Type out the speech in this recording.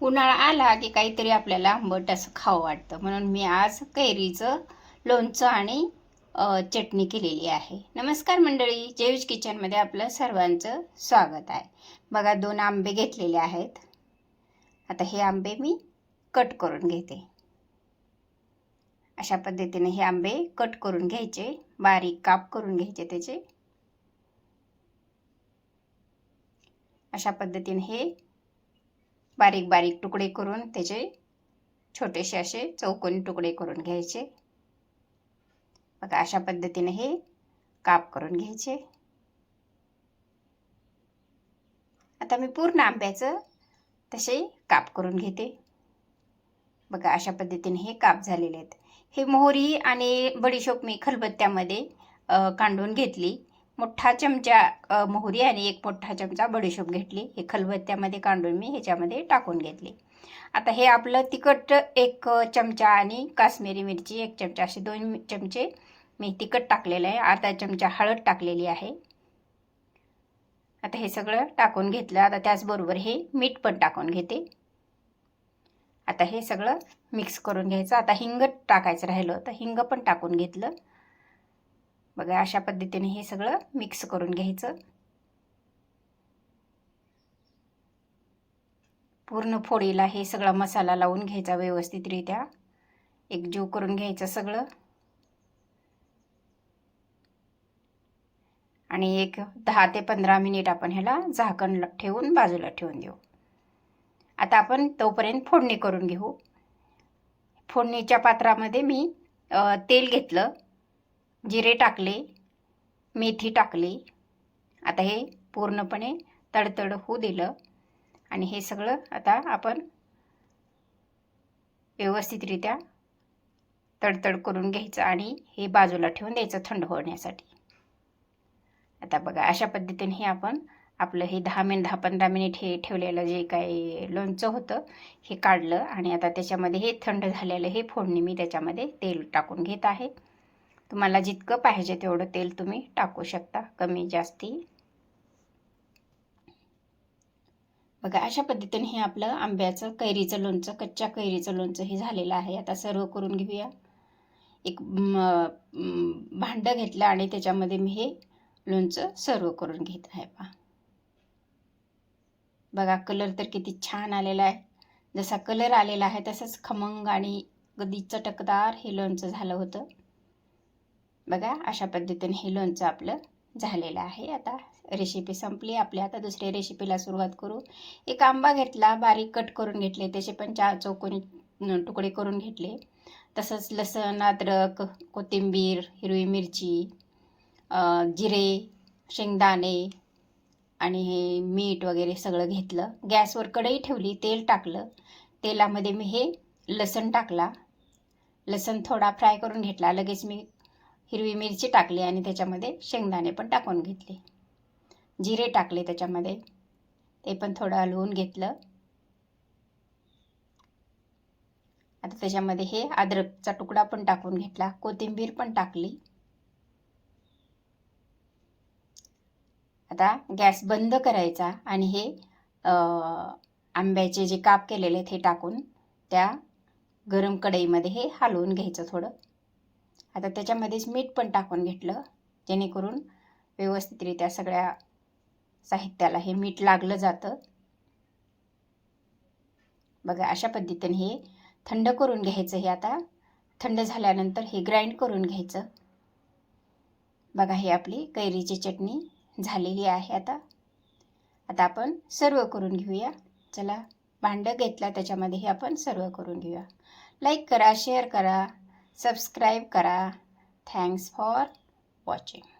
उन्हाळा आला की काहीतरी आपल्याला आंबट असं खावं वाटतं. म्हणून मी आज कैरीचं लोणचं आणि चटणी केलेली आहे. नमस्कार मंडळी जेवीज किचनमध्ये आपलं सर्वांचं स्वागत आहे. बघा दोन आंबे घेतलेले आहेत. आता हे आंबे मी कट करून घेते. अशा पद्धतीने हे आंबे कट करून घ्यायचे बारीक काप करून घ्यायचे त्याचे. अशा पद्धतीने हे बारीक बारीक तुकडे करून त्याचे छोटेसे असे चौकोनी तुकडे करून घ्यायचे. बघा अशा पद्धतीने हे काप करून घ्यायचे. आता मी पूर्ण आंब्याचं तसे काप करून घेते. बघा अशा पद्धतीने हे काप झालेले आहेत. हे मोहरी आणि बडीशोप मी खलबत्त्यामध्ये कांडून घेतली. मोठा चमचा मोहरी आणि एक मोठा चमचा बडीशोप घेतली. हे खलबत्त्यामध्ये कांडून मी ह्याच्यामध्ये टाकून घेतली. आता हे आपलं तिखट एक चमचा आणि काश्मीरी मिरची एक चमचा असे दोन चमचे मी तिखट टाकलेलं आहे. अर्धा चमचा हळद टाकलेली आहे. आता हे सगळं टाकून घेतलं. आता त्याचबरोबर हे मीठ पण टाकून घेते. आता हे सगळं मिक्स करून घ्यायचं. आता हिंग टाकायचं राहिलं तर हिंग पण टाकून घेतलं. बघा अशा पद्धतीने हे सगळं मिक्स करून घ्यायचं. पूर्ण फोडीला हे सगळा मसाला लावून घ्यायचा व्यवस्थितरित्या. एकजीव करून घ्यायचं सगळं. आणि एक दहा ते पंधरा मिनिट आपण ह्याला झाकण ठेवून बाजूला ठेवून देऊ. आता आपण तोपर्यंत फोडणी करून घेऊ. फोडणीच्या पात्रामध्ये मी तेल घेतलं. जिरे टाकले मेथी टाकली. आता हे पूर्णपणे तडतड होऊ दिलं आणि हे सगळं आता आपण व्यवस्थितरित्या तडतड करून घ्यायचं आणि हे बाजूला ठेवून द्यायचं थंड होण्यासाठी. आता बघा अशा पद्धतीने हे आपण आपलं हे दहा मिनिट दहा पंधरा मिनिट हे ठेवलेलं जे काही लोणचं होतं हे काढलं आणि आता त्याच्यामध्ये हे थंड झालेलं हे फोडणी मी त्याच्यामध्ये तेल टाकून घेत आहे. तुम्हाला जितकं पाहिजे तेवढं तेल तुम्ही टाकू शकता कमी जास्ती. बघा अशा पद्धतीने हे आपलं आंब्याचं कैरीचं लोणचं कच्च्या कैरीचं लोणचं हे झालेलं आहे. आता सर्व करून घेऊया. एक भांडं घेतलं आणि त्याच्यामध्ये मी हे लोणचं सर्व करून घेत आहे पहा. बघा कलर तर किती छान आलेला आहे. जसा कलर आलेला आहे तसंच खमंग आणि कधी चटकदार हे लोणचं झालं होतं. बघा अशा पद्धतीने हे लोणचं आपलं झालेलं आहे. आता रेसिपी संपली. आपली आता दुसऱ्या रेसिपीला सुरुवात करू. एक आंबा घेतला बारीक कट करून घेतले. त्याचे पण चार चौकोनी तुकडे करून घेतले. तसंच लसण अद्रक कोथिंबीर हिरवी मिरची जिरे शेंगदाणे आणि हे मीठ वगैरे सगळं घेतलं. गॅसवर कढई ठेवली तेल टाकलं. तेलामध्ये मी हे लसण टाकला. लसण थोडा फ्राय करून घेतला. लगेच मी हिरवी मिरची टाकली आणि त्याच्यामध्ये शेंगदाणे पण टाकून घेतले. जिरे टाकले त्याच्यामध्ये. ते पण थोडं हलवून घेतलं. आता त्याच्यामध्ये हे अद्रकचा तुकडा पण टाकून घेतला. कोथिंबीर पण टाकली. आता गॅस बंद करायचा आणि हे आंब्याचे जे काप केलेले आहेत हे टाकून त्या गरम कढईमध्ये हे हलवून घ्यायचं थोडं. आता त्याच्यामध्येच मीठ पण टाकून घेतलं जेणेकरून व्यवस्थितरित्या सगळ्या साहित्याला हे मीठ लागलं जातं. बघा अशा पद्धतीने हे थंड करून घ्यायचं हे आता. थंड झाल्यानंतर हे ग्राइंड करून घ्यायचं. बघा हे आपली कैरीची चटणी झालेली आहे आता. आता आपण सर्व करून घेऊया. चला भांडं घेतला त्याच्यामध्ये हे आपण सर्व करून घेऊया. लाईक करा शेअर करा. सबस्क्राईब करा. Thanks for watching